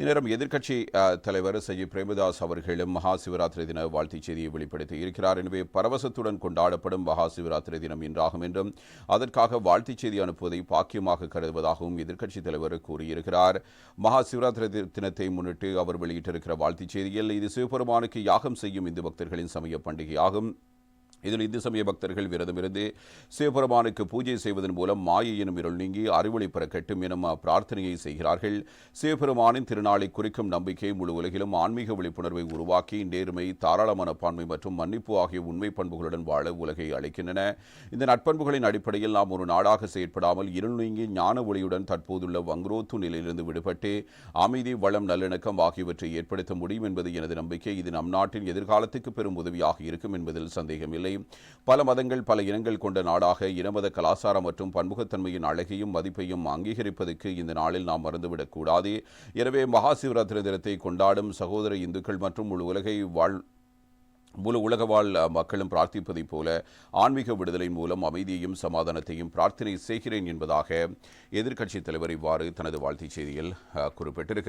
இந்நேரம் எதிர்க்கட்சி தலைவர் சஜி பிரேமதாஸ் அவர்களும் மகா சிவராத்திரி தின வாழ்த்துச் செய்தியை வெளிப்படுத்தி இருக்கிறார். எனவே பரவசத்துடன் கொண்டாடப்படும் மகா சிவராத்திரி தினம் இன்றாகும் என்றும் அதற்காக வாழ்த்துச் செய்தி அனுப்புவதை பாக்கியமாக கருதுவதாகவும் எதிர்க்கட்சித் தலைவர் கூறியிருக்கிறார். மகா சிவராத்திரி தினத்தை முன்னிட்டு அவர் வெளியிட்டிருக்கிற வாழ்த்துச் செய்தியில் இது சிவபெருமானுக்கு யாகம் செய்யும் இந்து பக்தர்களின் சமய பண்டிகையாகும். இதில் இந்து சமய பக்தர்கள் விரதமிருந்து சிவபெருமானுக்கு பூஜை செய்வதன் மூலம் மாயை எனும் இருள் நீங்கி அறிவொளி பெற கட்டும் எனும் பிரார்த்தனையை செய்கிறார்கள். சிவபெருமானின் திருநாளை குறிக்கும் நம்பிக்கை முழு உலகிலும் ஆன்மீக விழிப்புணர்வை உருவாக்கி நேர்மை தாராள மனப்பான்மை மற்றும் மன்னிப்பு ஆகிய உண்மை பண்புகளுடன் வாழ உலகை அளிக்கின்றன. இந்த நட்பண்புகளின் அடிப்படையில் நாம் ஒரு நாடாக செயற்படாமல் இருள் நீங்கி ஞான ஒளியுடன் தற்போதுள்ள வங்குரோத்து நிலையிலிருந்து விடுபட்டு அமைதி வளம் நல்லிணக்கம் ஆகியவற்றை ஏற்படுத்த முடியும் என்பது எனது நம்பிக்கை. இது நம் நாட்டின் எதிர்காலத்துக்கு பெரும் உதவியாக இருக்கும் என்பதில் சந்தேகமில்லை. பல மதங்கள் பல இனங்கள் கொண்ட நாடாக இனமத கலாச்சாரம் மற்றும் பன்முகத்தன்மையின் அழகையும் மதிப்பையும் அங்கீகரிப்பதற்கு இந்த நாளில் நாம் மறந்துவிடக்கூடாது எனவே மகாசிவராத்திரி தினத்தை கொண்டாடும் சகோதர இந்துக்கள் மற்றும் முழு உலகை வாழ் முழு உலக வாழ் மக்களும் பிரார்த்திப்பதைப் போல ஆன்மீக விடுதலை மூலம் அமைதியையும் சமாதானத்தையும் பிரார்த்தனை செய்கிறேன் என்பதாக எதிர்க்கட்சித் தலைவர் இவ்வாறு தனது வாழ்த்துச் செய்தியில் குறிப்பிட்டிருக்கிறார்.